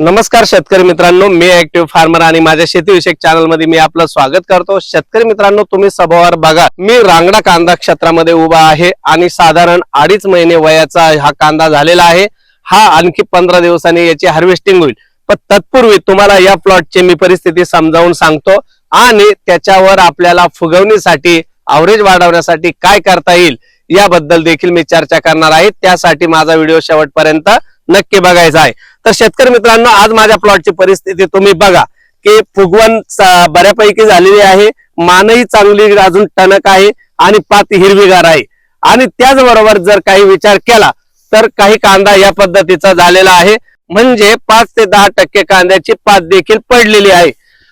नमस्कार शेतकरी मित्रांनो मी ऍक्टिव्ह फार्मर आणि माझ्या शेतीविषयक चॅनलमध्ये मी आपलं स्वागत करतो. शेतकरी मित्रांनो तुम्ही सभावर बघा मी रांगडा कांदा क्षेत्रामध्ये उभा आहे आणि साधारण अडीच महिने वयाचा हा कांदा झालेला आहे. हा आणखी पंधरा दिवसांनी याची हार्वेस्टिंग होईल. पण तत्पूर्वी तुम्हाला या प्लॉटची मी परिस्थिती समजावून सांगतो आणि त्याच्यावर आपल्याला फुगवणीसाठी आवरेज वाढवण्यासाठी काय करता येईल याबद्दल देखील मी चर्चा करणार आहे. त्यासाठी माझा व्हिडिओ शेवटपर्यंत नक्की बघायचं आहे. तर शेतकरी मित्रांनो आज माझ्या प्लॉटची परिस्थिती तुम्ही बघा की फुगवण बऱ्यापैकी झालेली आहे. मानही चांगली अजून टणक आहे आणि पात हिरवीगार आहे. आणि त्याचबरोबर जर काही विचार केला तर काही कांदा या पद्धतीचा झालेला आहे. म्हणजे पाच ते दहा टक्के कांद्याची पात देखील पडलेली आहे.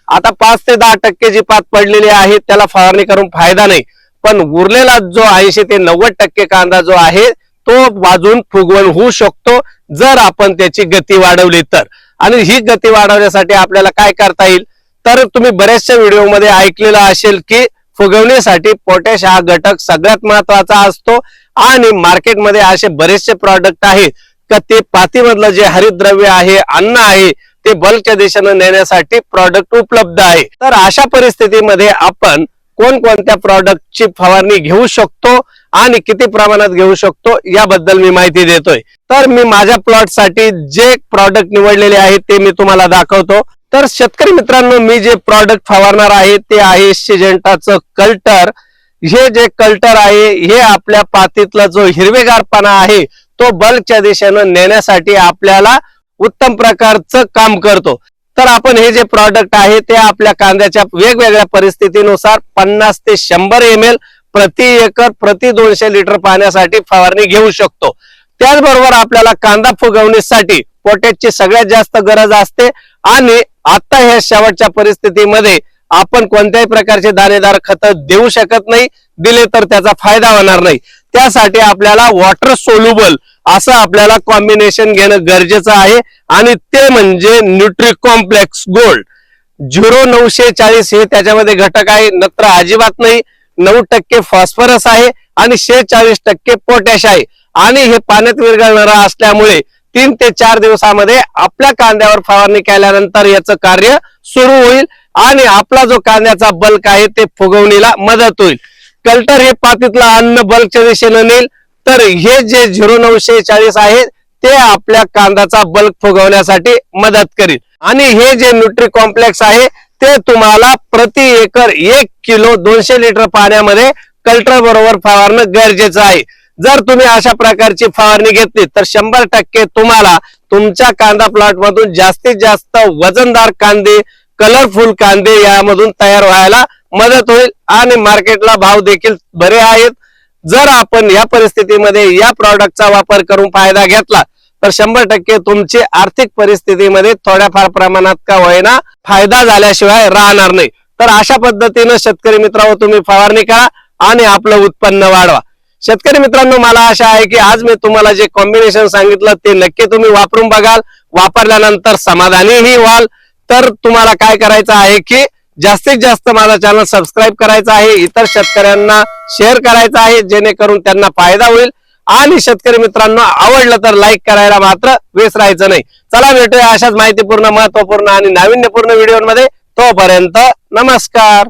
आता पाच ते दहा टक्के जी पात पडलेली आहे त्याला फवारणी करून फायदा नाही. पण उरलेला जो ऐंशी ते नव्वद टक्के कांदा जो आहे तो वाजून फुगवण होऊ शकतो जर आपण त्याची गती वाढवली तर. आणि ही गती वाढवण्यासाठी आपल्याला काय करता येईल? तर तुम्ही बऱ्याचशा व्हिडिओमध्ये ऐकलेलं असेल की फुगवण्यासाठी पोटॅश हा घटक सगळ्यात महत्त्वाचा असतो. आणि मार्केटमध्ये असे बरेचसे प्रॉडक्ट आहेत का ते पातीमधलं जे हरितद्रव्य आहे अन्न आहे ते बल्कच्या दिशेनं नेण्यासाठी प्रॉडक्ट उपलब्ध आहे. तर अशा परिस्थितीमध्ये आपण कोणकोणत्या प्रॉडक्टची फवारणी घेऊ शकतो आणि किती प्रमाणात घेऊ शकतो याबद्दल मी माहिती देतोय. तर मी माझ्या प्लॉटसाठी जे प्रॉडक्ट निवडलेले आहेत ते मी तुम्हाला दाखवतो. तर शेतकरी मित्रांनो मी जे प्रॉडक्ट फवारणार आहे ते आहे सिजेंटाचं कल्टर. हे जे कल्टर आहे हे आपल्या पातीतला जो हिरवेगारपणा आहे तो बल्कच्या दिशेनं नेण्यासाठी आपल्याला उत्तम प्रकारचं काम करतो. तर आपण हे जे प्रॉडक्ट आहे ते आपल्या कांद्याच्या वेगवेगळ्या परिस्थितीनुसार पन्नास ते शंभर एम एल प्रति एकर प्रति दोनशे लिटर पाण्यासाठी फवारणी घेऊ शकतो. त्याचबरोबर आपल्याला कांदा फुगवणीसाठी पोटॅशची सगळ्यात जास्त गरज असते आणि आता ह्या शेवटच्या परिस्थितीमध्ये आपण कोणत्याही प्रकारचे दाणेदार खत देऊ शकत नाही दिले तर त्याचा फायदा होणार नाही. त्यासाठी आपल्याला वॉटर सोल्युबल असं आपल्याला कॉम्बिनेशन घेणं गरजेचं आहे. आणि ते म्हणजे न्यूट्री कॉम्प्लेक्स गोल्ड झिरो नऊशे चाळीस हे त्याच्यामध्ये घटक आहे. नत्र अजिबात नाही. नऊ टक्के फॉस्फरस आहे. आणि शेहेचाळीस टक्के पोटॅश आहे. आणि हे पाण्यात विरघळणार असल्यामुळे तीन ते चार दिवसामध्ये आपल्या कांद्यावर फवारणी केल्यानंतर याचं कार्य सुरू होईल. आणि आपला जो कांद्याचा बल्क आहे ते फुगवणीला मदत होईल. कल्टर हे पातीतलं अन्न बल्कच्या दिशेनं नेईल. तर हे जे झिरो नऊशे चाळीस आहे ते आपल्या कांद्याचा बल्क फुगवण्यासाठी मदत करील. आणि हे जे न्यूट्री कॉम्प्लेक्स आहे ते तुम्हाला प्रति एकर एक किलो दोनशे लिटर पाण्यामध्ये कल्टर बरोबर फवारणं गरजेचं आहे. जर तुम्ही अशा प्रकारची फवारणी घेतली तर शंभर टक्के तुम्हाला तुमच्या कांदा प्लॉट मधून जास्तीत जास्त वजनदार कांदे कलरफुल कांदे यामधून तयार व्हायला मदत होईल. आणि मार्केटला भाव देखील बरे आहेत. जर आपण या परिस्थितीमध्ये या प्रॉडक्टचा वापर करून फायदा घेतला तर शंभर टक्के तुमची आर्थिक परिस्थितीमध्ये थोड्याफार प्रमाणात का होईना फायदा झाल्याशिवाय राहणार नाही. तर अशा पद्धतीनं शेतकरी मित्रांनो तुम्ही फवारणी करा आणि आपलं उत्पन्न वाढवा. शेतकरी मित्रांनो मला आशा आहे की आज मी तुम्हाला जे कॉम्बिनेशन सांगितलं ते नक्की तुम्ही वापरून बघाल. वापरल्यानंतर समाधानीही व्हाल. तर तुम्हाला काय करायचं आहे की जास्तीत जास्त माझा चॅनल सबस्क्राईब करायचा आहे इतर शेतकऱ्यांना शेअर करायचा आहे जेणेकरून त्यांना फायदा होईल. आणि शेतकरी मित्रांनो आवडलं तर लाईक करायला मात्र विसरायचं नाही. चला भेटूया अशाच माहितीपूर्ण महत्त्वपूर्ण आणि नाविन्यपूर्ण व्हिडिओमध्ये तोपर्यंत नमस्कार.